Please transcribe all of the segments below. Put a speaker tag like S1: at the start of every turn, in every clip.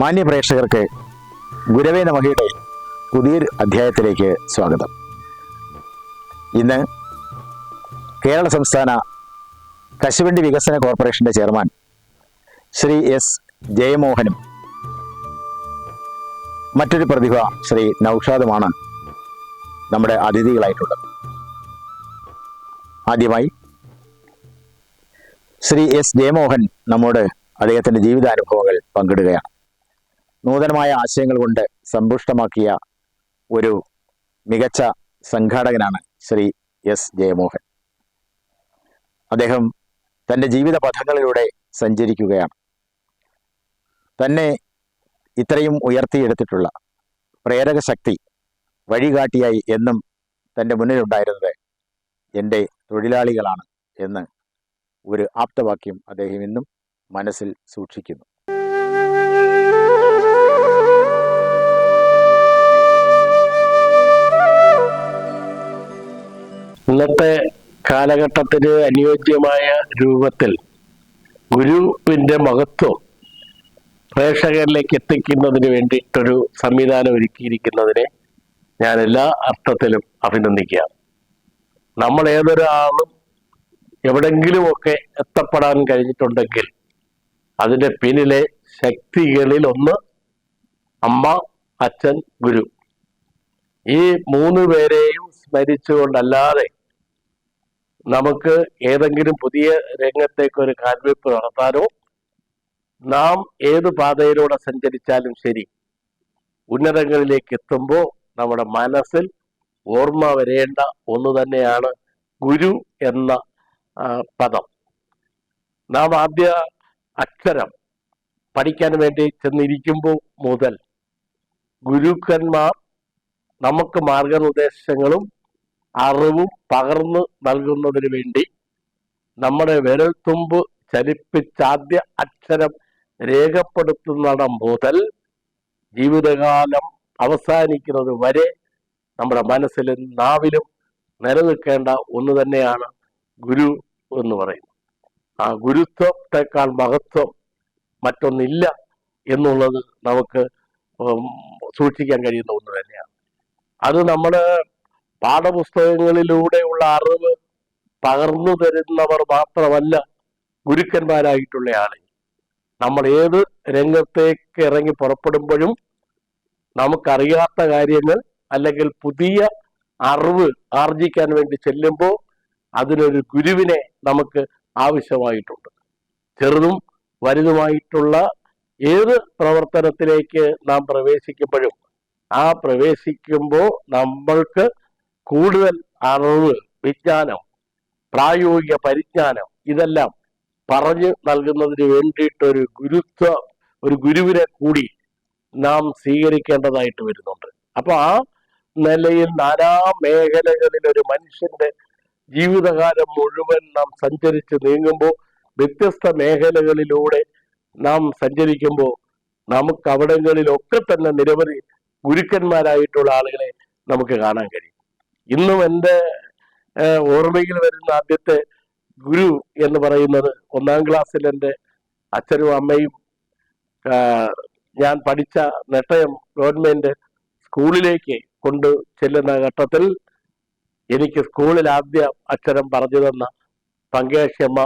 S1: മാന്യ പ്രേക്ഷകർക്ക് ഗുരവേ നമകയുടെ പുതിയൊരു അധ്യായത്തിലേക്ക് സ്വാഗതം. ഇന്ന് കേരള സംസ്ഥാന കശുവണ്ടി വികസന കോർപ്പറേഷന്റെ ചെയർമാൻ ശ്രീ എസ് ജയമോഹനും മറ്റൊരു പ്രതിഭ ശ്രീ നൌഷാദുമാണ് നമ്മുടെ അതിഥികളായിട്ടുള്ളത്. ആദ്യമായി ശ്രീ എസ് ജയമോഹൻ നമ്മോട് അദ്ദേഹത്തിന്റെ ജീവിതാനുഭവങ്ങൾ പങ്കിടുകയാണ്. നൂതനമായ ആശയങ്ങൾ കൊണ്ട് സമ്പുഷ്ടമാക്കിയ ഒരു മികച്ച സംഘാടകനാണ് ശ്രീ എസ് ജയമോഹൻ. അദ്ദേഹം തന്റെ ജീവിത പഥങ്ങളിലൂടെ സഞ്ചരിക്കുകയാണ്. തന്നെ ഇത്രയും ഉയർത്തിയെടുത്തിട്ടുള്ള പ്രേരക ശക്തി വഴികാട്ടിയായി എന്നും തന്റെ മുന്നിലുണ്ടായിരുന്നത് എന്റെ തൊഴിലാളികളാണ് എന്ന് ഒരു ആപ്തവാക്യം അദ്ദേഹം ഇന്നും മനസ്സിൽ സൂക്ഷിക്കുന്നു.
S2: ഇന്നത്തെ കാലഘട്ടത്തിന് അനുയോജ്യമായ രൂപത്തിൽ ഗുരുവിന്റെ മഹത്വം പ്രേക്ഷകരിലേക്ക് എത്തിക്കുന്നതിന് വേണ്ടിയിട്ടൊരു സംവിധാനം ഒരുക്കിയിരിക്കുന്നതിനെ ഞാൻ എല്ലാ അർത്ഥത്തിലും അഭിനന്ദിക്കുകയാണ് നമ്മൾ ഏതൊരാളും എവിടെങ്കിലുമൊക്കെ എത്തപ്പെടാൻ കഴിഞ്ഞിട്ടുണ്ടെങ്കിൽ അതിന്റെ പിന്നിലെ ശക്തികളിൽ ഒന്ന് അമ്മ അച്ഛൻ ഗുരു. ഈ മൂന്ന് പേരെയും സ്മരിച്ചുകൊണ്ടല്ലാതെ നമുക്ക് ഏതെങ്കിലും പുതിയ രംഗത്തേക്ക് ഒരു കാൽവെപ്പ് നടത്താനോ നാം ഏത് പാതയിലൂടെ സഞ്ചരിച്ചാലും ശരി ഉന്നതങ്ങളിലേക്ക് എത്തുമ്പോൾ നമ്മുടെ മനസ്സിൽ ഓർമ്മ വരേണ്ട ഒന്ന് തന്നെയാണ് ഗുരു എന്ന പദം. നാം ആദ്യ അക്ഷരം പഠിക്കാൻ വേണ്ടി ചെന്നിരിക്കുമ്പോൾ മുതൽ ഗുരുക്കന്മാർ നമുക്ക് മാർഗനിർദ്ദേശങ്ങളും അറിവും പകർന്നു നൽകുന്നതിന് വേണ്ടി നമ്മുടെ വിരൽത്തുമ്പ് ചലിപ്പിച്ചാദ്യ അക്ഷരം രേഖപ്പെടുത്തുന്നിടം മുതൽ ജീവിതകാലം അവസാനിക്കുന്നത് വരെ നമ്മുടെ മനസ്സിലും നാവിലും നിലനിൽക്കേണ്ട ഒന്ന് തന്നെയാണ് ഗുരു എന്ന് പറയുന്നത്. ആ ഗുരുത്വത്തെക്കാൾ മഹത്വം മറ്റൊന്നില്ല എന്നുള്ളത് നമുക്ക് സൂക്ഷിക്കാൻ കഴിയുന്ന ഒന്ന് തന്നെയാണ്. അത് നമ്മുടെ പാഠപുസ്തകങ്ങളിലൂടെയുള്ള അറിവ് പകർന്നു തരുന്നവർ മാത്രമല്ല ഗുരുക്കന്മാരായിട്ടുള്ള ആളുകൾ. നമ്മൾ ഏത് രംഗത്തേക്ക് ഇറങ്ങി പുറപ്പെടുമ്പോഴും നമുക്കറിയാത്ത കാര്യങ്ങൾ അല്ലെങ്കിൽ പുതിയ അറിവ് ആർജിക്കാൻ വേണ്ടി ചെല്ലുമ്പോൾ അതിനൊരു ഗുരുവിനെ നമുക്ക് ആവശ്യമായിട്ടുണ്ട്. ചെറുതും വലുതുമായിട്ടുള്ള ഏത് പ്രവർത്തനത്തിലേക്ക് നാം പ്രവേശിക്കുമ്പോഴും ആ പ്രവേശിക്കുമ്പോൾ നമ്മൾക്ക് കൂടുതൽ അറിവ് വിജ്ഞാനം പ്രായോഗിക പരിജ്ഞാനം ഇതെല്ലാം പറഞ്ഞു നൽകുന്നതിന് വേണ്ടിയിട്ട് ഒരു ഗുരുത്വ ഒരു ഗുരുവിനെ കൂടി നാം സ്വീകരിക്കേണ്ടതായിട്ട് വരുന്നുണ്ട്. അപ്പൊ ആ നിലയിൽ നാനാ മേഖലകളിൽ ഒരു മനുഷ്യന്റെ ജീവിതകാലം മുഴുവൻ നാം സഞ്ചരിച്ച് നീങ്ങുമ്പോൾ വ്യത്യസ്ത മേഖലകളിലൂടെ നാം സഞ്ചരിക്കുമ്പോൾ നമുക്ക് അവിടങ്ങളിലൊക്കെ തന്നെ നിരവധി ഗുരുക്കന്മാരായിട്ടുള്ള ആളുകളെ നമുക്ക് കാണാൻ കഴിയും. ഇന്നും എന്റെ ഓർമ്മയിൽ വരുന്ന ആദ്യത്തെ ഗുരു എന്ന് പറയുന്നത് ഒന്നാം ക്ലാസ്സിൽ എന്റെ അച്ഛനും അമ്മയും ഞാൻ പഠിച്ച നെട്ടയം ഗവൺമെന്റ് സ്കൂളിലേക്ക് കൊണ്ട് ചെല്ലുന്ന ഘട്ടത്തിൽ എനിക്ക് സ്കൂളിൽ ആദ്യ അക്ഷരം പറഞ്ഞു തന്ന പങ്കേഷമ്മ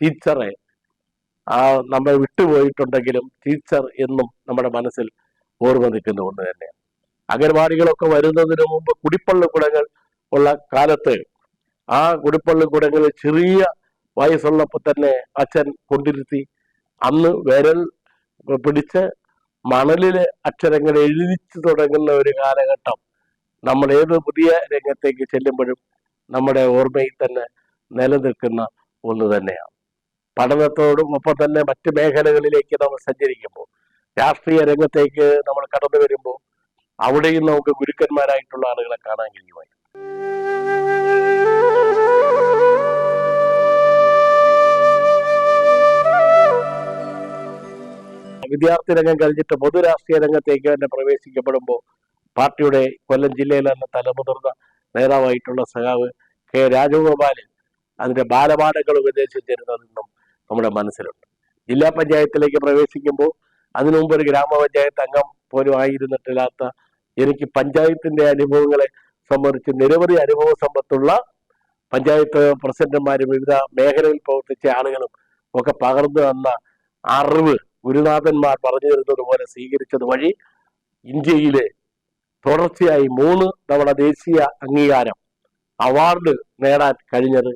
S2: ടീച്ചറെ ആ നമ്മെ വിട്ടുപോയിട്ടുണ്ടെങ്കിലും ടീച്ചർ എന്നും നമ്മുടെ മനസ്സിൽ ഓർമ്മ നിൽക്കുന്ന ഒന്ന് തന്നെയാണ്. അംഗൻവാടികളൊക്കെ വരുന്നതിന് മുമ്പ് കുടിപ്പള്ളി കുടങ്ങൾ ഉള്ള കാലത്ത് ആ കുടിപ്പള്ളി കുടങ്ങളിൽ ചെറിയ വയസ്സുള്ളപ്പോൾ തന്നെ അച്ഛൻ കൊണ്ടിരുത്തി. അന്ന് വിരൽ പിടിച്ച് മണലിലെ അക്ഷരങ്ങൾ എഴുതിച്ചു തുടങ്ങുന്ന ഒരു കാലഘട്ടം നമ്മൾ ഏത് പുതിയ രംഗത്തേക്ക് ചെല്ലുമ്പോഴും നമ്മുടെ ഓർമ്മയിൽ തന്നെ നിലനിൽക്കുന്ന ഒന്ന് തന്നെയാണ്. പഠനത്തോടും ഒപ്പം തന്നെ മറ്റ് മേഖലകളിലേക്ക് നമ്മൾ സഞ്ചരിക്കുമ്പോൾ രാഷ്ട്രീയ രംഗത്തേക്ക് നമ്മൾ കടന്നു വരുമ്പോൾ അവിടെയും നമുക്ക് ഗുരുക്കന്മാരായിട്ടുള്ള ആളുകളെ കാണാൻ കഴിയുമായി വിദ്യാർത്ഥി രംഗം കഴിഞ്ഞിട്ട് പൊതുരാഷ്ട്രീയ രംഗത്തേക്ക് തന്നെ പ്രവേശിക്കപ്പെടുമ്പോൾ പാർട്ടിയുടെ കൊല്ലം ജില്ലയിലെ തന്നെ തലമുതിർന്ന നേതാവായിട്ടുള്ള സഖാവ് കെ രാജഗോപാലൻ അതിന്റെ ബാലപാഠങ്ങൾ ഉപദേശിച്ചിരുന്നതെന്നും നമ്മുടെ മനസ്സിലുണ്ട്. ജില്ലാ പഞ്ചായത്തിലേക്ക് പ്രവേശിക്കുമ്പോൾ അതിനു മുമ്പ് ഒരു ഗ്രാമപഞ്ചായത്ത് അംഗം പോലും ആയിരുന്നിട്ടില്ലാത്ത എനിക്ക് പഞ്ചായത്തിന്റെ അനുഭവങ്ങളെ സംബന്ധിച്ച് നിരവധി അനുഭവ സമ്പത്തുള്ള പഞ്ചായത്ത് പ്രസിഡന്റുമാരും വിവിധ മേഖലയിൽ പ്രവർത്തിച്ച ആളുകളും ഒക്കെ പകർന്നു തന്ന അറിവ് ഗുരുനാഥന്മാർ പറഞ്ഞു തരുന്നത് പോലെ സ്വീകരിച്ചത് വഴി ഇന്ത്യയിലെ തുടർച്ചയായി മൂന്ന് തവണ ദേശീയ അംഗീകാരം അവാർഡ് നേടാൻ കഴിഞ്ഞത്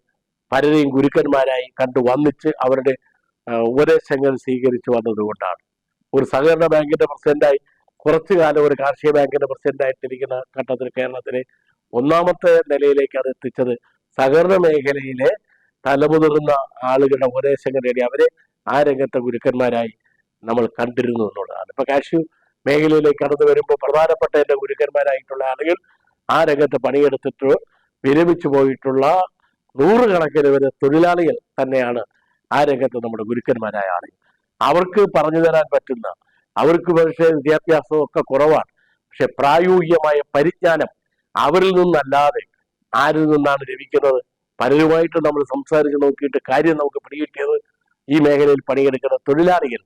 S2: പലരെയും ഗുരുക്കന്മാരായി കണ്ടു വന്നിച്ച് അവരുടെ ഉപദേശങ്ങൾ സ്വീകരിച്ചു വന്നതുകൊണ്ടാണ്. ഒരു സഹകരണ ബാങ്കിന്റെ പ്രസിഡന്റായി കുറച്ചു കാലം ഒരു കാർഷിക ബാങ്കിന്റെ പ്രസിഡന്റായിട്ടിരിക്കുന്ന ഘട്ടത്തിൽ കേരളത്തിലെ ഒന്നാമത്തെ നിലയിലേക്ക് അത് എത്തിച്ചത് സഹകരണ മേഖലയിലെ തലമുതിർന്ന ആളുകളുടെ ഉപദേശങ്ങൾ നേടി അവരെ ആ രംഗത്തെ ഗുരുക്കന്മാരായി നമ്മൾ കണ്ടിരുന്നു എന്നുള്ളതാണ്. ഇപ്പൊ കാഷ്യൂ മേഖലയിലേക്ക് കടന്നു വരുമ്പോൾ പ്രധാനപ്പെട്ട എന്റെ ഗുരുക്കന്മാരായിട്ടുള്ള ആളുകൾ ആ രംഗത്ത് പണിയെടുത്തിട്ട് വിരമിച്ചു പോയിട്ടുള്ള നൂറുകണക്കിന് വരെ തൊഴിലാളികൾ തന്നെയാണ് ആ രംഗത്ത് നമ്മുടെ ഗുരുക്കന്മാരായ ആളുകൾ. അവർക്ക് പറഞ്ഞു തരാൻ പറ്റുന്ന അവർക്ക് പക്ഷേ വിദ്യാഭ്യാസവും ഒക്കെ കുറവാണ്. പക്ഷെ പ്രായോഗികമായ പരിജ്ഞാനം അവരിൽ നിന്നല്ലാതെ ആരിൽ നിന്നാണ് ലഭിക്കുന്നത്? പലരുമായിട്ട് നമ്മൾ സംസാരിച്ച് നോക്കിയിട്ട് കാര്യം നമുക്ക് പിടികിട്ടിയത് ഈ മേഖലയിൽ പണിയെടുക്കുന്ന തൊഴിലാളികൾ.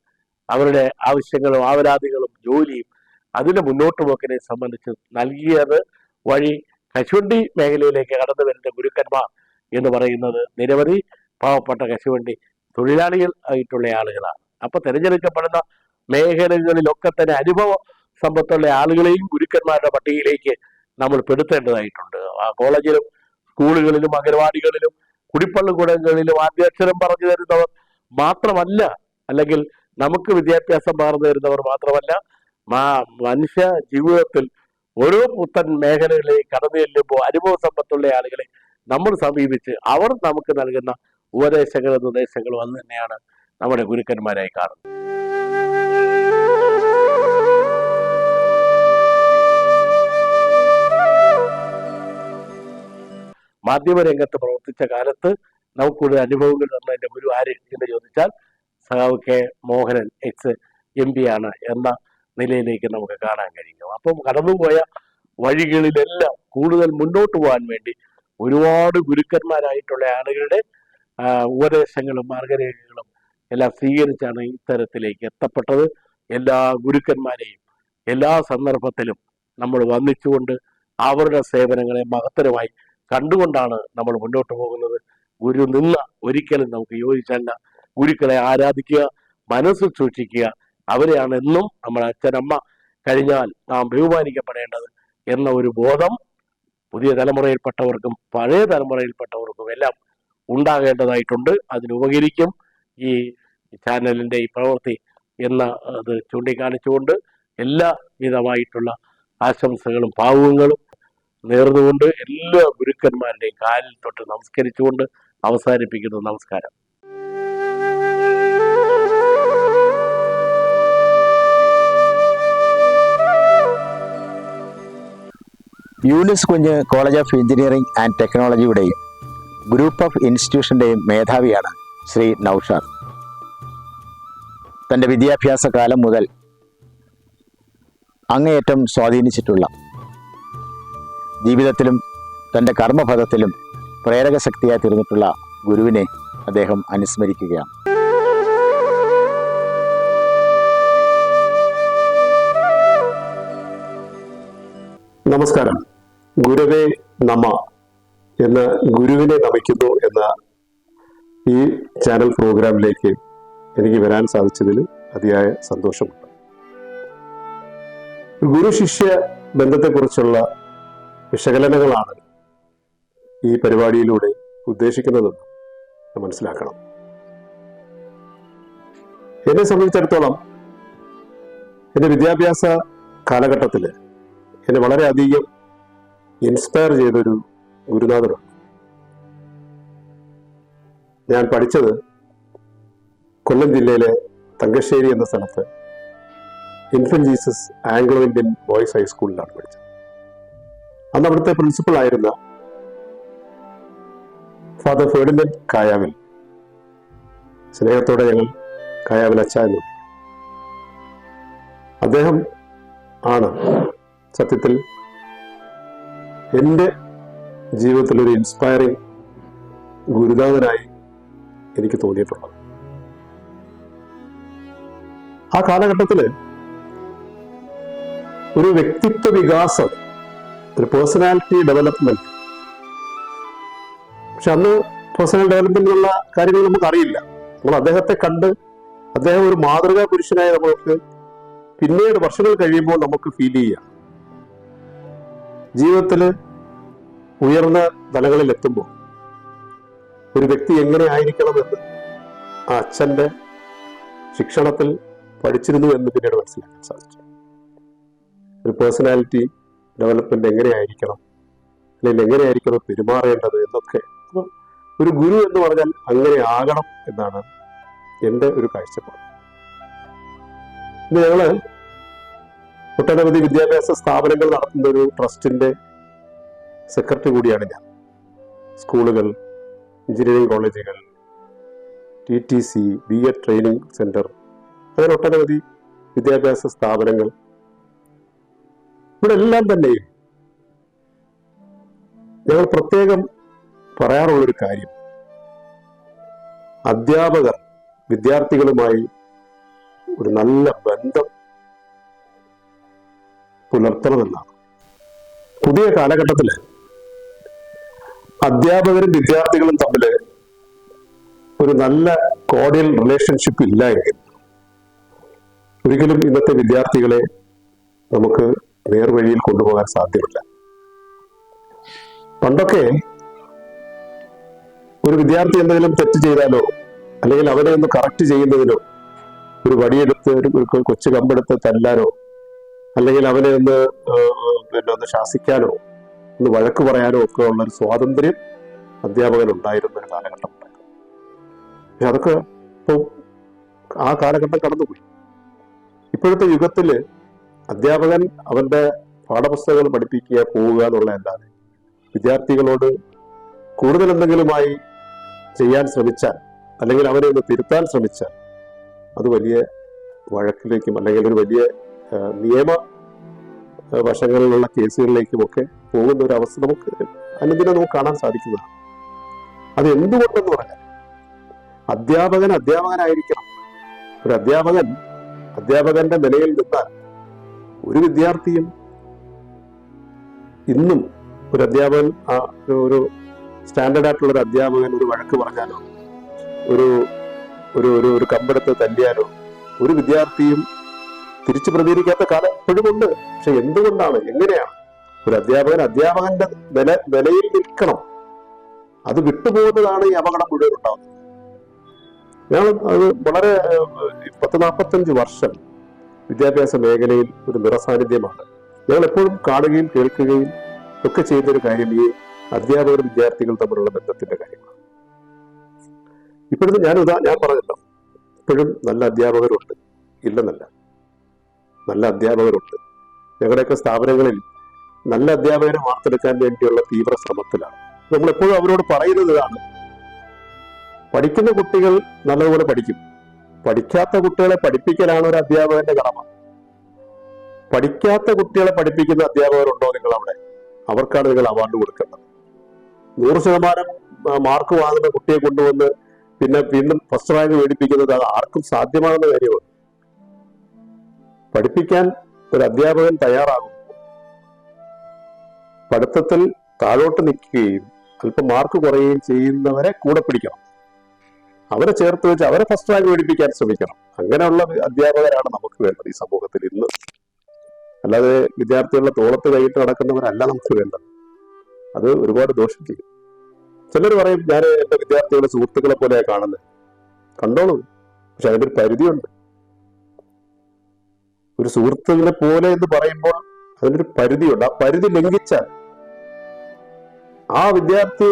S2: അവരുടെ ആവശ്യങ്ങളും ആവലാതികളും ജോലിയും അതിന്റെ മുന്നോട്ട് പോക്കിനെ സംബന്ധിച്ച് നൽകിയത് വഴി കശുവണ്ടി മേഖലയിലേക്ക് കടന്നു വരുന്ന ഗുരുക്കന്മാർ എന്ന് പറയുന്നത് നിരവധി പാവപ്പെട്ട കശുവണ്ടി തൊഴിലാളികൾ ആയിട്ടുള്ള ആളുകളാണ്. അപ്പൊ തിരഞ്ഞെടുക്കപ്പെടുന്ന മേഖലകളിലൊക്കെ തന്നെ അനുഭവ സമ്പത്തുള്ള ആളുകളെയും ഗുരുക്കന്മാരുടെ പട്ടികയിലേക്ക് നമ്മൾ പെടുത്തേണ്ടതായിട്ടുണ്ട്. ആ കോളേജിലും സ്കൂളുകളിലും അംഗനവാടികളിലും കുടിപ്പള്ളിക്കൂടങ്ങളിലും ആദ്യാക്ഷരം പറഞ്ഞു തരുന്നവർ മാത്രമല്ല അല്ലെങ്കിൽ നമുക്ക് വിദ്യാഭ്യാസം പറഞ്ഞു തരുന്നവർ മാത്രമല്ല മനുഷ്യ ജീവിതത്തിൽ ഓരോ പുത്തൻ മേഖലകളിലേക്ക് കടന്നു ചെല്ലുമ്പോൾ അനുഭവ സമ്പത്തുള്ള ആളുകളെ നമ്മൾ സമീപിച്ച് അവർ നമുക്ക് നൽകുന്ന ഉപദേശങ്ങളും നിർദ്ദേശങ്ങളും അത് തന്നെയാണ് നമ്മുടെ ഗുരുക്കന്മാരായി കാണുന്നത്. മാധ്യമരംഗത്ത് പ്രവർത്തിച്ച കാലത്ത് നമുക്കൊരു അനുഭവങ്ങൾ തന്നതിന്റെ ഗുരു ആര് എന്ന് ചോദിച്ചാൽ സഖാവ് K Mohanan ex M P ആണ് എന്ന നിലയിലേക്ക് നമുക്ക് കാണാൻ കഴിയും. അപ്പം കടന്നുപോയ വഴികളിലെല്ലാം കൂടുതൽ മുന്നോട്ട് പോകാൻ വേണ്ടി ഒരുപാട് ഗുരുക്കന്മാരായിട്ടുള്ള ആളുകളുടെ ഉപദേശങ്ങളും മാർഗരേഖകളും എല്ലാം സ്വീകരിച്ചാണ് ഇത്തരത്തിലേക്ക് എത്തപ്പെട്ടത്. എല്ലാ ഗുരുക്കന്മാരെയും എല്ലാ സന്ദർഭത്തിലും നമ്മൾ വന്നിച്ചുകൊണ്ട് അവരുടെ സേവനങ്ങളെ മഹത്തരമായി കണ്ടുകൊണ്ടാണ് നമ്മൾ മുന്നോട്ട് പോകുന്നത്. ഗുരു നിന്ന ഒരിക്കലും നമുക്ക് യോജിച്ചല്ല. ഗുരുക്കളെ ആരാധിക്കുക മനസ്സിൽ സൂക്ഷിക്കുക. അവരെയാണ് എന്നും നമ്മുടെ അച്ഛനമ്മ കഴിഞ്ഞാൽ നാം ബഹുമാനിക്കപ്പെടേണ്ടത് എന്ന ഒരു ബോധം പുതിയ തലമുറയിൽപ്പെട്ടവർക്കും പഴയ തലമുറയിൽപ്പെട്ടവർക്കും എല്ലാം ഉണ്ടാകേണ്ടതായിട്ടുണ്ട്. അതിനുപകരിക്കും ഈ ചാനലിന്റെ ഈ പ്രവൃത്തി എന്ന അത് ചൂണ്ടിക്കാണിച്ചുകൊണ്ട് എല്ലാ വിധമായിട്ടുള്ള ആശംസകളും ഭാവുകങ്ങളും നേർന്നുകൊണ്ട് എല്ലാ ഗുരുക്കന്മാരുടെയും കാലിൽ തൊട്ട് നമസ്കരിച്ചുകൊണ്ട് അവസാനിപ്പിക്കുന്നു നമസ്കാരം.
S1: Younus Kunju college of engineering and ടെക്നോളജിയുടെയും group of ഇൻസ്റ്റിറ്റ്യൂഷന്റെയും മേധാവിയാണ് ശ്രീ നൌഷാദ്. തന്റെ വിദ്യാഭ്യാസ കാലം മുതൽ അങ്ങേയറ്റം സ്വാധീനിച്ചിട്ടുള്ള ജീവിതത്തിലും തന്റെ കർമ്മഫലത്തിലും പ്രേരക ശക്തിയായി തീർന്നിട്ടുള്ള ഗുരുവിനെ അദ്ദേഹം അനുസ്മരിക്കുകയാണ്.
S3: നമസ്കാരം. ഗുരുവേ നമ എന്ന് ഗുരുവിനെ നമിക്കുന്നു എന്ന ഈ ചാനൽ പ്രോഗ്രാമിലേക്ക് എനിക്ക് വരാൻ സാധിച്ചതിൽ അതിയായ സന്തോഷമുണ്ട്. ഗുരു ശിഷ്യ ബന്ധത്തെക്കുറിച്ചുള്ള വിശകലനങ്ങളാണ് ഈ പരിപാടിയിലൂടെ ഉദ്ദേശിക്കുന്നതെന്ന് മനസ്സിലാക്കണം. എന്നെ സംബന്ധിച്ചിടത്തോളം എന്റെ വിദ്യാഭ്യാസ കാലഘട്ടത്തിൽ എന്നെ വളരെയധികം ഇൻസ്പയർ ചെയ്തൊരു ഗുരുനാഥനാണ് ഞാൻ പഠിച്ചത് കൊല്ലം ജില്ലയിലെ തങ്കശ്ശേരി എന്ന സ്ഥലത്ത് infant Jesus Anglo Indian boys ഹൈസ്കൂളിലാണ് പഠിച്ചത്. അന്ന് അവിടുത്തെ പ്രിൻസിപ്പൾ ആയിരുന്ന ഫാദർ ഫെർഡിനൻഡ് കായാവിൽ സ്നേഹത്തോടെ ഞങ്ങൾ കായാവിൽ അച്ഛ അദ്ദേഹം ആണ് സത്യത്തിൽ എന്റെ ജീവിതത്തിൽ ഒരു ഇൻസ്പയറിംഗ് ഗുരുനാഥനായി എനിക്ക് തോന്നിയിട്ടുള്ളത്. ആ കാലഘട്ടത്തിൽ ഒരു വ്യക്തിത്വ വികാസം ഒരു പേഴ്സണാലിറ്റി ഡെവലപ്മെന്റ് പക്ഷെ അന്ന് പേഴ്സണൽ ഡെവലപ്മെന്റിനുള്ള കാര്യങ്ങൾ നമുക്ക് അറിയില്ല നമ്മൾ അദ്ദേഹത്തെ കണ്ട് അദ്ദേഹം ഒരു മാതൃകാ പുരുഷനായി നമ്മൾക്ക് പിന്നീട് വർഷങ്ങൾ കഴിയുമ്പോൾ നമുക്ക് ഫീൽ ചെയ്യാം. ജീവിതത്തിൽ ഉയർന്ന തലങ്ങളിൽ എത്തുമ്പോൾ ഒരു വ്യക്തി എങ്ങനെ ആയിരിക്കണമെന്ന് ആ അച്ഛന്റെ ശിക്ഷണത്തിൽ പഠിച്ചിരുന്നു എന്ന് പിന്നീട് മനസ്സിലാക്കാൻ സാധിച്ചു. ഒരു പേഴ്സണാലിറ്റി ഡെവലപ്മെന്റ് എങ്ങനെയായിരിക്കണം? അല്ലെങ്കിൽ എങ്ങനെയായിരിക്കണം പെരുമാറേണ്ടത് എന്നൊക്കെ. ഒരു ഗുരു എന്ന് പറഞ്ഞാൽ അങ്ങനെ ആകണം എന്നാണ് എന്റെ ഒരു കാഴ്ചപ്പാട്. ഇന്ന് ഞങ്ങൾ ഒട്ടനവധി വിദ്യാഭ്യാസ സ്ഥാപനങ്ങൾ നടത്തുന്ന ഒരു ട്രസ്റ്റിന്റെ സെക്രട്ടറി കൂടിയാണ് ഞാൻ. സ്കൂളുകൾ എഞ്ചിനീയറിംഗ് കോളേജുകൾ T T C B Ed training centre അങ്ങനെ ഒട്ടനവധി വിദ്യാഭ്യാസ സ്ഥാപനങ്ങൾ ഇവിടെ എല്ലാം തന്നെയും ഞങ്ങൾ പ്രത്യേകം പറയാറുള്ളൊരു കാര്യം. അധ്യാപകർ വിദ്യാർത്ഥികളുമായി ഒരു നല്ല ബന്ധം പുലർത്തണമെന്നാണ്. പുതിയ കാലഘട്ടത്തിൽ അധ്യാപകരും വിദ്യാർത്ഥികളും തമ്മിൽ ഒരു നല്ല കോഡിയൽ റിലേഷൻഷിപ്പ് ഇല്ല എങ്കിൽ ഒരിക്കലും ഇന്നത്തെ വിദ്യാർത്ഥികളെ നമുക്ക് നേർവഴിയിൽ കൊണ്ടുപോകാൻ സാധ്യമല്ല. പണ്ടൊക്കെ ഒരു വിദ്യാർത്ഥി എന്തെങ്കിലും തെറ്റ് ചെയ്താലോ അല്ലെങ്കിൽ അവരെ ഒന്ന് കറക്റ്റ് ചെയ്യുന്നതിനോ ഒരു വടിയെടുത്ത് ഒരു കൊച്ചു കമ്പെടുത്ത് തല്ലാനോ അല്ലെങ്കിൽ അവനെ ഒന്ന് പിന്നെ ഒന്ന് ശാസിക്കാനോ ഒന്ന് വഴക്ക് പറയാനോ ഒക്കെ ഉള്ള ഒരു സ്വാതന്ത്ര്യം അധ്യാപകൻ ഉണ്ടായിരുന്ന ഒരു കാലഘട്ടം ഉണ്ടായിരുന്നു പക്ഷെ അതൊക്കെ ഇപ്പോൾ ആ കാലഘട്ടം കടന്നുപോയി. ഇപ്പോഴത്തെ യുഗത്തിൽ അധ്യാപകൻ അവന്റെ പാഠപുസ്തകങ്ങൾ പഠിപ്പിക്കുക പോവുക എന്നുള്ള എന്താണ്? വിദ്യാർത്ഥികളോട് കൂടുതൽ എന്തെങ്കിലുമായി ചെയ്യാൻ ശ്രമിച്ചാൽ അല്ലെങ്കിൽ അവരെ ഒന്ന് തിരുത്താൻ ശ്രമിച്ചാൽ അത് വലിയ വഴക്കിലേക്കും അല്ലെങ്കിൽ ഒരു വലിയ നിയമ വശങ്ങളിലുള്ള കേസുകളിലേക്കുമൊക്കെ പോകുന്ന ഒരു അവസ്ഥ നമുക്ക് അനുദിനം നമുക്ക് കാണാൻ സാധിക്കുന്നതാണ്. അത് എന്തുകൊണ്ടെന്ന് പറഞ്ഞാൽ അധ്യാപകൻ അധ്യാപകനായിരിക്കണം. ഒരു അധ്യാപകൻ അധ്യാപകന്റെ നിലയിൽ നിന്നാൽ ഒരു വിദ്യാർത്ഥിയും ഇന്നും ഒരു അധ്യാപകൻ ആ, ഒരു- സ്റ്റാൻഡേർഡ് ആയിട്ടുള്ള ഒരു അധ്യാപകൻ ഒരു വഴക്ക് പറഞ്ഞാലോ ഒരു ഒരു ഒരു ഒരു കമ്പെടുത്ത് തല്ലിയാലോ ഒരു വിദ്യാർത്ഥിയും തിരിച്ചു പ്രതികരിക്കാത്ത കാലം എപ്പോഴും ഉണ്ട്. പക്ഷെ എന്തുകൊണ്ടാണ്? എങ്ങനെയാണ്? ഒരു അധ്യാപകൻ അധ്യാപകന്റെ നില നിലയിൽ നിൽക്കണം. അത് വിട്ടുപോകുന്നതാണ് ഈ അപകടം മുഴുവൻ ഉണ്ടാകുന്നത് ഞങ്ങൾ അത് വളരെ പത്ത് നാൽപ്പത്തഞ്ച് വർഷം വിദ്യാഭ്യാസ മേഖലയിൽ ഒരു നിറസാന്നിധ്യമാണ്. ഞങ്ങൾ എപ്പോഴും കാണുകയും കേൾക്കുകയും ഒക്കെ ചെയ്യുന്ന ഒരു കാര്യം ഈ അധ്യാപകർ വിദ്യാർത്ഥികൾ തമ്മിലുള്ള ബന്ധത്തിന്റെ കാര്യമാണ്. ഇപ്പോഴും ഞാൻ ഉദാ ഞാൻ പറഞ്ഞല്ലോ. ഇപ്പോഴും നല്ല അധ്യാപകരുണ്ട്. ഇല്ലെന്നല്ല. നല്ല അധ്യാപകരുണ്ട്. ഞങ്ങളുടെയൊക്കെ സ്ഥാപനങ്ങളിൽ നല്ല അധ്യാപകരെ വാർത്തെടുക്കാൻ വേണ്ടിയുള്ള തീവ്ര ശ്രമത്തിലാണ്. നമ്മൾ എപ്പോഴും അവരോട് പറയുന്നത് ഇതാണ്. പഠിക്കുന്ന കുട്ടികൾ നല്ലതുപോലെ പഠിക്കും. പഠിക്കാത്ത കുട്ടികളെ പഠിപ്പിക്കലാണ് ഒരു അധ്യാപകന്റെ കടമ. പഠിക്കാത്ത കുട്ടികളെ പഠിപ്പിക്കുന്ന അധ്യാപകരുണ്ടോ നിങ്ങൾ അവിടെ അവർക്കാണ് നിങ്ങൾ അവാർഡ് കൊടുക്കേണ്ടത്. നൂറ് ശതമാനം മാർക്ക് വാങ്ങുന്ന കുട്ടിയെ കൊണ്ടുവന്ന് പിന്നെ വീണ്ടും ഫസ്റ്റ് റാങ്ക് മേടിപ്പിക്കുന്നത് അത് ആർക്കും സാധ്യമാകുന്ന കാര്യമാണ്. പഠിപ്പിക്കാൻ ഒരു അധ്യാപകൻ തയ്യാറാകും പഠിത്തത്തിൽ താഴോട്ട് നിൽക്കുകയും അല്പം മാർക്ക് കുറയുകയും ചെയ്യുന്നവരെ കൂടെ പിടിക്കണം. അവരെ ചേർത്ത് വെച്ച് അവരെ ഫസ്റ്റ് റാങ്ക് പഠിപ്പിക്കാൻ ശ്രമിക്കണം. അങ്ങനെയുള്ള അധ്യാപകരാണ് നമുക്ക് വേണ്ടത് ഈ സമൂഹത്തിൽ ഇന്ന്. അല്ലാതെ വിദ്യാർത്ഥികളുടെ തോളത്ത് കൈയിട്ട് നടക്കുന്നവരല്ല നമുക്ക് വേണ്ടത്. അത് ഒരുപാട് ദോഷം ചെയ്യും ചിലർ പറയും ഞാൻ എന്റെ വിദ്യാർത്ഥികളെ സുഹൃത്തുക്കളെ പോലെയാണ് കാണുന്നത് കണ്ടോളൂ. പക്ഷെ അതിന്റെ ഒരു പരിധിയുണ്ട്. ഒരു സുഹൃത്തുക്കളെ പോലെ എന്ന് പറയുമ്പോൾ അതിനൊരു പരിധിയുണ്ട്. ആ പരിധി ലംഘിച്ച ആ വിദ്യാർത്ഥി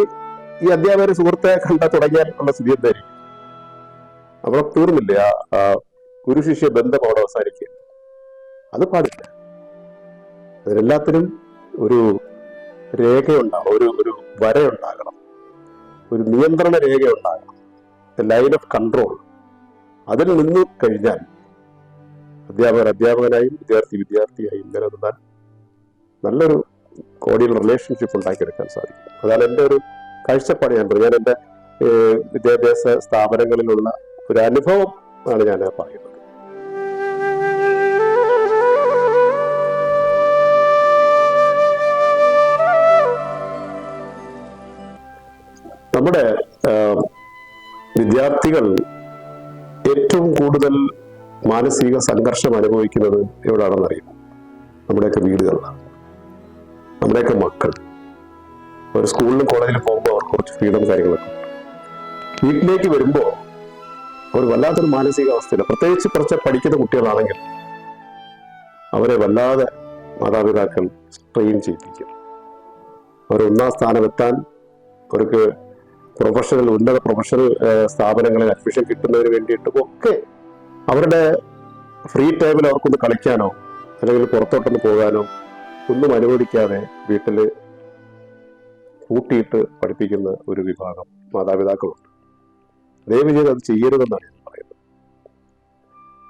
S3: ഈ അധ്യാപകരെ സുഹൃത്തെ കണ്ട തുടങ്ങിയാൽ ഉള്ള സ്ഥിതി എന്തായിരിക്കും? അവിടെ തീർന്നില്ലേ? ആ ഗുരു ശിഷ്യ ബന്ധം അവിടെ അവസാനിക്കുക. അത് പാടില്ല. അതിനെല്ലാത്തിനും ഒരു രേഖയുണ്ടാകണം ഒരു ഒരു വരയുണ്ടാകണം ഒരു നിയന്ത്രണ രേഖയുണ്ടാകണം. ലൈൻ ഓഫ് കൺട്രോൾ അതിൽ നിന്ന് കഴിഞ്ഞാൽ അധ്യാപകർ അധ്യാപകനായും വിദ്യാർത്ഥി വിദ്യാർത്ഥിയായും നിലനിന്നാൽ നല്ലൊരു കോടിയിൽ റിലേഷൻഷിപ്പ് ഉണ്ടാക്കിയെടുക്കാൻ സാധിക്കും. അതാണ് എന്റെ ഒരു കാഴ്ചപ്പാട് ഞാൻ പറഞ്ഞു. ഞാൻ എന്റെ വിദ്യാഭ്യാസ സ്ഥാപനങ്ങളിലുള്ള ഒരു അനുഭവം ആണ് ഞാൻ പറയുന്നത്. നമ്മുടെ വിദ്യാർത്ഥികൾ ഏറ്റവും കൂടുതൽ മാനസിക സംഘർഷം അനുഭവിക്കുന്നത് എവിടെയാണെന്നറിയും നമ്മുടെയൊക്കെ വീടുകളിലാണ്. നമ്മുടെയൊക്കെ മക്കൾ. ഒരു സ്കൂളിലും കോളേജിലും പോകുമ്പോൾ അവർക്ക് കുറച്ച് ഫ്രീഡം കാര്യങ്ങളൊക്കെ വീട്ടിലേക്ക് വരുമ്പോൾ അവർ വല്ലാത്തൊരു മാനസികാവസ്ഥയില്ല പ്രത്യേകിച്ച് കുറച്ച് പഠിക്കുന്ന കുട്ടികളാണെങ്കിൽ അവരെ വല്ലാതെ മാതാപിതാക്കൾ സ്ട്രെയിൻ ചെയ്യിപ്പിക്കും. അവർ ഒന്നാം സ്ഥാനമെത്താൻ അവർക്ക് പ്രൊഫഷണൽ ഉന്നത പ്രൊഫഷണൽ സ്ഥാപനങ്ങളിൽ അഡ്മിഷൻ കിട്ടുന്നതിന് വേണ്ടിയിട്ടും ഒക്കെ അവരുടെ ഫ്രീ ടൈമിൽ അവർക്കൊന്ന് കളിക്കാനോ അല്ലെങ്കിൽ പുറത്തോട്ടൊന്ന് പോകാനോ ഒന്നും അനുവദിക്കാതെ വീട്ടിൽ കൂട്ടിയിട്ട് പഠിപ്പിക്കുന്ന ഒരു വിഭാഗം മാതാപിതാക്കളുണ്ട്. ദയവ് ചെയ്ത് അത് ചെയ്യരുതെന്നാണ് ഞാൻ പറയുന്നത്.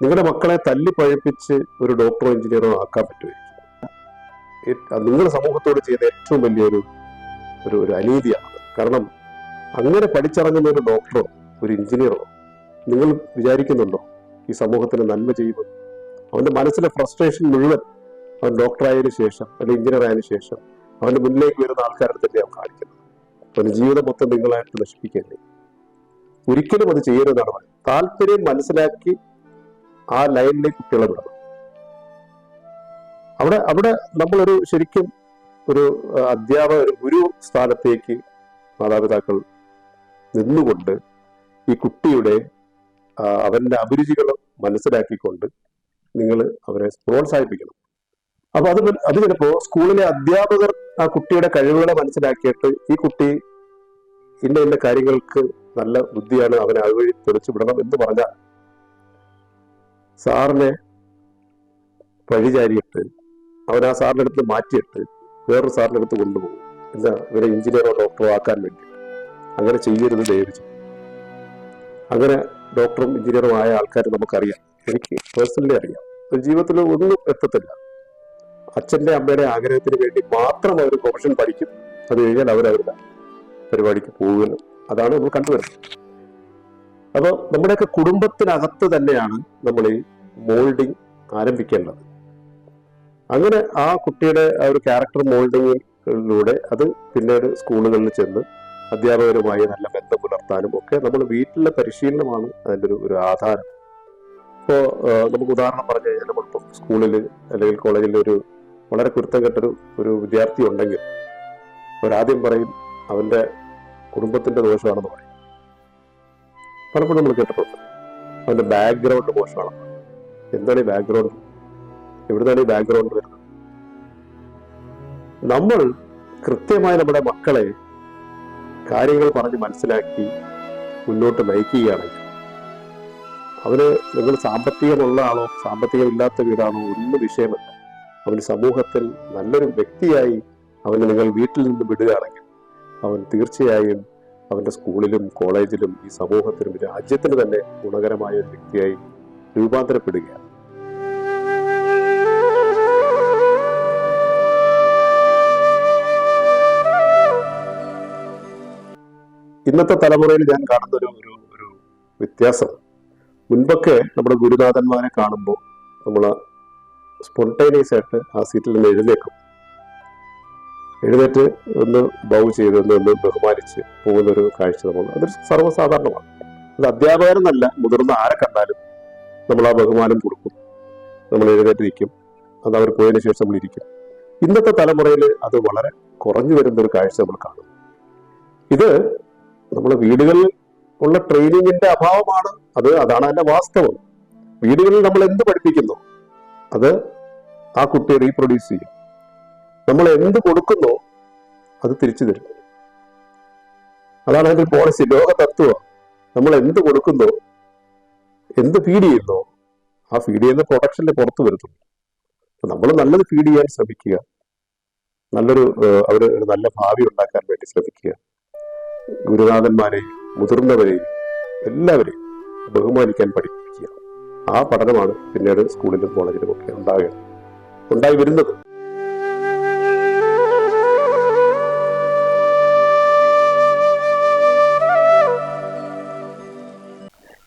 S3: നിങ്ങളുടെ മക്കളെ തല്ലി പഴിപ്പിച്ച് ഒരു ഡോക്ടറോ എഞ്ചിനീയറോ ആക്കാൻ പറ്റുമായിരിക്കും നിങ്ങളുടെ സമൂഹത്തോട് ചെയ്ത ഏറ്റവും വലിയൊരു ഒരു ഒരു അനീതിയാണ്. കാരണം അങ്ങനെ പഠിച്ചിറങ്ങുന്ന ഒരു ഡോക്ടറോ ഒരു എഞ്ചിനീയറോ നിങ്ങൾ വിചാരിക്കുന്നുണ്ടോ? ഈ സമൂഹത്തിന് നന്മ ചെയ്യുമെന്ന്. അവന്റെ മനസ്സിലെ ഫ്രസ്ട്രേഷൻ മുഴുവൻ അവൻ ഡോക്ടറായതിനു ശേഷം അല്ലെങ്കിൽ എഞ്ചിനീയർ ആയതിനു ശേഷം അവന്റെ മുന്നിലേക്ക് വരുന്ന ആൾക്കാരുടെ തന്നെ അവൻ കാണിക്കുന്നത്. അവന്റെ ജീവിതം മൊത്തം നിങ്ങളായിട്ട് നശിപ്പിക്കരുത് ഒരിക്കലും അത് ചെയ്യരുതെന്നാണ് പറയുന്നത് താല്പര്യം മനസ്സിലാക്കി ആ ലൈനിലേക്ക് കുട്ടികളെ വിടണം. അവിടെ അവിടെ നമ്മളൊരു ശരിക്കും ഒരു അധ്യാപക ഒരു ഗുരു സ്ഥാനത്തേക്ക് മാതാപിതാക്കൾ നിന്നുകൊണ്ട് ഈ കുട്ടിയുടെ അവന്റെ അഭിരുചികൾ മനസ്സിലാക്കിക്കൊണ്ട് നിങ്ങൾ അവരെ പ്രോത്സാഹിപ്പിക്കണം. അപ്പൊ അത് അത് ചിലപ്പോ സ്കൂളിലെ അധ്യാപകർ ആ കുട്ടിയുടെ കഴിവുകളെ മനസ്സിലാക്കിയിട്ട് ഈ കുട്ടി ഇന്ന ഇന്ന കാര്യങ്ങൾക്ക് നല്ല ബുദ്ധിയാണ് അവനെ അതുവഴി തെളിച്ചു വിടണം എന്ന് പറഞ്ഞാൽ സാറിനെ പഴിചാരിയിട്ട് അവൻ ആ സാറിന്റെ അടുത്ത് മാറ്റിയിട്ട് വേറൊരു സാറിന്റെ അടുത്ത് കൊണ്ടുപോകും. എന്താ ഇവരെ എഞ്ചിനീയറോ ഡോക്ടറോ ആക്കാൻ വേണ്ടി. അങ്ങനെ ചെയ്യരുത് ദയവിച്ചു അങ്ങനെ ഡോക്ടറും എഞ്ചിനീയറും ആയ ആൾക്കാർ നമുക്കറിയാം. എനിക്ക് പേഴ്സണലി അറിയാം. ഒരു ജീവിതത്തിൽ ഒന്നും എത്തത്തില്ല. അച്ഛന്റെ അമ്മയുടെ ആഗ്രഹത്തിന് വേണ്ടി മാത്രം അവർ പ്രൊഫഷൻ പഠിക്കും. അത് കഴിഞ്ഞാൽ അവരവരുടെ പരിപാടിക്ക് പോവുകയും അതാണ് നമ്മൾ കണ്ടുവരുന്നത്. അപ്പോൾ നമ്മുടെയൊക്കെ കുടുംബത്തിനകത്ത് തന്നെയാണ് നമ്മൾ ഈ മോൾഡിങ് ആരംഭിക്കേണ്ടത്. അങ്ങനെ ആ കുട്ടിയുടെ ആ ഒരു ക്യാരക്ടർ മോൾഡിങ്ങിലൂടെ അത് പിന്നീട് സ്കൂളുകളിൽ ചെന്ന് അധ്യാപകരുമായി നല്ല ബന്ധം പുലർത്താനും ഒക്കെ നമ്മൾ വീട്ടിലെ പരിശീലനമാണ് അതിന്റെ ഒരു ഒരു ആധാരം. ഇപ്പോൾ നമുക്ക് ഉദാഹരണം പറഞ്ഞു കഴിഞ്ഞാൽ നമ്മളിപ്പോൾ സ്കൂളിൽ അല്ലെങ്കിൽ കോളേജിൽ ഒരു വളരെ കുരുത്തം കെട്ടൊരു ഒരു വിദ്യാർത്ഥി ഉണ്ടെങ്കിൽ അവരാദ്യം പറയും അവന്റെ കുടുംബത്തിന്റെ ദോഷമാണെന്ന് പറയും. പലപ്പോഴും നമ്മൾ കേട്ടിട്ടുണ്ട് അവന്റെ ബാക്ക്ഗ്രൗണ്ട് മോശമാണ് എന്താണ് ഈ ബാക്ക്ഗ്രൗണ്ട് എവിടുന്നാണ് ഈ ബാക്ക്ഗ്രൗണ്ട് വരുന്നത്? നമ്മൾ കൃത്യമായി നമ്മുടെ മക്കളെ കാര്യങ്ങൾ പറഞ്ഞ് മനസ്സിലാക്കി മുന്നോട്ട് നയിക്കുകയാണെങ്കിൽ അവന് നിങ്ങൾ സാമ്പത്തികമുള്ള ആളോ സാമ്പത്തികമില്ലാത്ത വീടാണോ ഒന്നും വിഷയമല്ല. അവന് സമൂഹത്തിൽ നല്ലൊരു വ്യക്തിയായി അവന് നിങ്ങൾ വീട്ടിൽ നിന്ന് വിടുകയാണെങ്കിൽ അവൻ തീർച്ചയായും അവന്റെ സ്കൂളിലും കോളേജിലും ഈ സമൂഹത്തിനും ഈ രാജ്യത്തിന് തന്നെ ഗുണകരമായ ഒരു വ്യക്തിയായി രൂപാന്തരപ്പെടുകയാണ്. ഇന്നത്തെ തലമുറയിൽ ഞാൻ കാണുന്ന ഒരു ഒരു ഒരു വ്യത്യാസം. മുൻപൊക്കെ നമ്മുടെ ഗുരുനാഥന്മാരെ കാണുമ്പോൾ നമ്മൾ സ്പോണ്ടേനിയസ് ആയിട്ട് ആ സീറ്റിൽ നിന്ന് എഴുന്നേക്കും എഴുന്നേറ്റ് ഒന്ന് ബൗ ചെയ്ത് ഒന്ന് ബഹുമാനിച്ച് പോകുന്ന ഒരു കാഴ്ച നമ്മൾ അതൊരു സർവസാധാരണമാണ്. അത് അധ്യാപകരെന്നല്ല മുതിർന്ന ആരെ കണ്ടാലും നമ്മൾ ആ ബഹുമാനം കൊടുക്കും. നമ്മൾ എഴുന്നേറ്റ് നിൽക്കും. അത് അവർ പോയതിനു ശേഷം നമ്മൾ ഇരിക്കും. ഇന്നത്തെ തലമുറയിൽ അത് വളരെ കുറഞ്ഞു വരുന്ന ഒരു കാഴ്ച നമ്മൾ കാണും. ഇത് നമ്മുടെ വീടുകളിൽ ഉള്ള ട്രെയിനിങ്ങിന്റെ അഭാവമാണ്. അത് അതാണ് അതിന്റെ വാസ്തവം. വീടുകളിൽ നമ്മൾ എന്ത് പഠിപ്പിക്കുന്നു? അത് ആ കുട്ടിയെ റീപ്രൊഡ്യൂസ് ചെയ്യും. നമ്മൾ എന്ത് കൊടുക്കുന്നോ അത് തിരിച്ചു തരും. അതാണ് അതിന്റെ പോളിസി ലോക തത്വം നമ്മൾ എന്ത് കൊടുക്കുന്നോ എന്ത് ഫീഡ് ചെയ്യുന്നോ ആ ഫീഡ് ചെയ്യുന്ന പ്രൊഡക്ഷന്റെ പുറത്ത് വരുത്തുള്ളൂ നമ്മൾ നല്ലത് ഫീഡ് ചെയ്യാൻ ശ്രമിക്കുക. നല്ലൊരു അവർ നല്ല ഭാവി ഉണ്ടാക്കാൻ വേണ്ടി ശ്രമിക്കുക. ഗുരുനാഥന്മാരെയും മുതിർന്നവരെയും എല്ലാവരെയും ബഹുമാനിക്കാൻ പഠിപ്പിക്കുക. ആ പഠനമാണ് പിന്നീട് സ്കൂളിലും കോളേജിലും ഒക്കെ ഉണ്ടാകുക ഉണ്ടായി വരുന്നത്.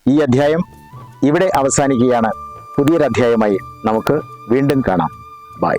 S1: ഈ അധ്യായം ഇവിടെ അവസാനിക്കുകയാണ്. പുതിയൊരു അധ്യായമായി നമുക്ക് വീണ്ടും കാണാം. ബൈ